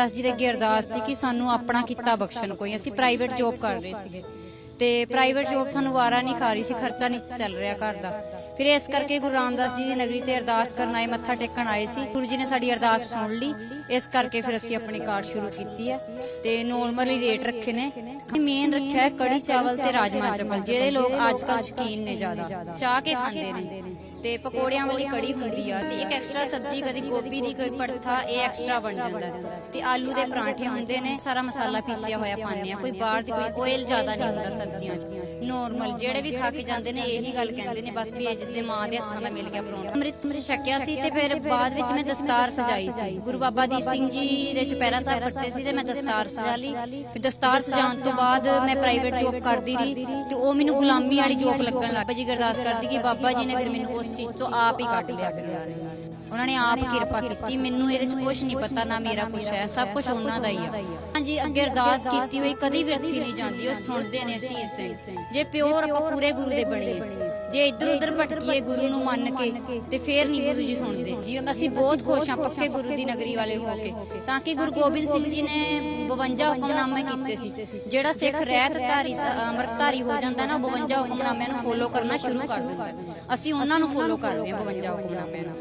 ਦਾਸ ਜੀ ਦੇ ਅੱਗੇ ਅਰਦਾਸ ਸੀ ਕਿ ਸਾਨੂੰ ਆਪਣਾ ਕਿੱਤਾ ਬਖਸ਼ਣ ਕੋਈ। ਅਸੀਂ ਪ੍ਰਾਈਵੇਟ ਜੌਬ ਕਰ ਰਹੇ ਸੀਗੇ। ਤੇ ਪ੍ਰਾਈਵੇਟ ਜੌਬ ਸਾਨੂੰ ਵਾਰਾ ਨਹੀਂ ਖਾ ਰਹੀ ਸੀ, ਖਰਚਾ ਨਹੀਂ ਚੱਲ ਰਿਹਾ ਘਰ ਦਾ। ਫਿਰ ਇਸ ਕਰਕੇ ਗੁਰੂ ਰਾਮਦਾਸ ਜੀ ਦੀ ਨਗਰੀ ਤੇ ਅਰਦਾਸ ਕਰਨ ਆਏ, ਮੱਥਾ ਟੇਕਣ ਆਏ ਸੀ। ਗੁਰੂ ਜੀ ਨੇ ਸਾਡੀ ਅਰਦਾਸ ਸੁਣ ਲਈ। ਇਸ ਕਰਕੇ ਫਿਰ ਅਸੀਂ ਆਪਣੀ ਕਾਰਡ ਸ਼ੁਰੂ ਕੀਤੀ ਹੈ। ਤੇ ਨੋਰਮਲੀ ਰੇਟ ਰੱਖੇ ਨੇ। ਮੇਨ ਰੱਖਿਆ ਹੈ ਕੜੀ ਚਾਵਲ ਤੇ ਰਾਜਮਾ ਚਾਵਲ ਜਿਹੜੇ ਲੋਕ ਅੱਜ ਕੱਲ ਸ਼ੌਕੀਨ ਨੇ ਜ਼ਿਆਦਾ। ਚਾਹ ਕੇ ਖਾਂਦੇ ਨੇ। ਤੇ ਪਕੌੜਿਆਂ ਵਾਲੀ ਕੜੀ ਹੁੰਦੀ ਆ ਤੇ ਇੱਕ ਐਕਸਟਰਾ ਸਬਜ਼ੀ, ਕਦੀ ਗੋਭੀ ਦੀ ਕੋਈ ਪੜਥਾ ਇਹ ਐਕਸਟਰਾ ਬਣ ਜਾਂਦਾ। ਤੇ ਆਲੂ ਦੇ ਪਰਾਂਠੇ ਹੁੰਦੇ ਨੇ, ਸਾਰਾ ਮਸਾਲਾ ਪੀਸਿਆ ਹੋਇਆ ਪਾਉਂਦੇ ਆ। ਕੋਈ ਬਾਹਰ ਦੀ, ਕੋਈ ਆਇਲ ਜ਼ਿਆਦਾ ਨਹੀਂ ਹੁੰਦਾ ਸਬਜ਼ੀਆਂ 'ਚ। ਨੋਰਮਲ ਜਿਹੜੇ ਵੀ ਖਾ ਕੇ ਜਾਂਦੇ ਨੇ, ਇਹੀ ਗੱਲ ਕਹਿੰਦੇ ਨੇ, ਬਸ ਵੀ ਇਹ ਜਿੱਦੇ ਮਾਂ ਦੇ ਹੱਥਾਂ ਦਾ ਮਿਲ ਗਿਆ ਪਰੌਂਠਾ। ਅੰਮ੍ਰਿਤ ਛਕਿਆ ਸੀ ਤੇ ਫਿਰ ਬਾਅਦ ਵਿੱਚ ਮੈਂ ਦਸਤਾਰ ਸਜਾਈ ਸੀ। ਗੁਰੂ ਬਾਬਾ ਦੀਪ ਸਿੰਘ ਜੀ ਦੇ ਚੁਪਹਿਰਾ ਸਾਹਿਬ ਕੱਟੇ ਸੀ ਤੇ ਮੈਂ ਦਸਤਾਰ ਸਜਾ ਲਈ। ਫਿਰ ਦਸਤਾਰ ਸਜਾਉਣ ਤੋਂ ਬਾਅਦ ਮੈਂ ਪ੍ਰਾਈਵੇਟ ਜੌਬ ਕਰਦੀ ਰਹੀ ਤੇ ਉਹ ਮੈਨੂੰ ਗੁਲਾਮੀ ਵਾਲੀ ਜੌਬ ਲੱਗਣ ਲੱਗ ਪਈ। ਜੀ ਅਰਦਾਸ ਕਰਦੀ ਕਿ ਬਾਬਾ ਜੀ ਨੇ ਫਿਰ ਮੈਨੂੰ ਉਸ ਚੀਜ਼ ਤੋਂ ਆਪ ਹੀ ਕੱਢ ਲਿਆ ਫਿਰ ਉਹਨਾਂ ਨੇ ਆਪ ਕਿਰਪਾ ਕੀਤੀ। ਮੈਨੂੰ ਇਹਦੇ ਚ ਕੁਝ ਨਹੀਂ ਪਤਾ, ਨਾ ਮੇਰਾ ਕੁਝ ਹੈ। ਸਭ ਕੁਝ ਉਹਨਾਂ ਦਾ ਹੀ ਆ। ਹਾਂਜੀ, ਅੱਗੇ ਅਰਦਾਸ ਕੀਤੀ ਹੋਈ, ਕਦੀ ਵਿਅਰਥੀ ਨਹੀਂ ਜਾਂਦੀ। ਉਹ ਸੁਣਦੇ ਨੇ ਸ਼ਹੀਦ ਸਿੰਘ ਜੇ ਪਿਓਰ ਆਪਾਂ ਪੂਰੇ ਗੁਰੂ ਦੇ ਬਣੀਏ। ਜੇ ਇੱਧਰ ਉੱਧਰ ਭਟਕੀਏ ਗੁਰੂ ਨੂੰ ਮੰਨ ਕੇ, ਤੇ ਫੇਰ ਨਹੀਂ ਗੁਰੂ ਜੀ ਸੁਣਦੇ। ਜੀ, ਅਸੀਂ ਬਹੁਤ ਖੁਸ਼ ਹਾਂ, ਪੱਕੇ ਗੁਰੂ ਦੀ ਨਗਰੀ ਵਾਲੇ ਹੋ ਕੇ। ਤਾਂ ਕਿ ਗੁਰੂ ਗੋਬਿੰਦ ਸਿੰਘ ਜੀ ਨੇ 52 ਹੁਕਮਨਾਮੇ ਕੀਤੇ ਸੀ। ਜਿਹੜਾ ਸਿੱਖ ਰਹਿਤ ਧਾਰੀ ਸ- ਅੰਮ੍ਰਿਤਧਾਰੀ ਹੋ ਜਾਂਦਾ ਨਾ ਉਹ 52 ਹੁਕਮਨਾਮਿਆਂ ਨੂੰ ਫੋਲੋ ਕਰਨਾ ਸ਼ੁਰੂ ਕਰ ਦਿੰਦਾ। ਅਸੀਂ ਉਹਨਾਂ ਨੂੰ ਫੋਲੋ ਕਰ ਰਹੇ ਹਾਂ 52 ਹੁਕਮਨਾਮਿਆਂ ਨੂੰ।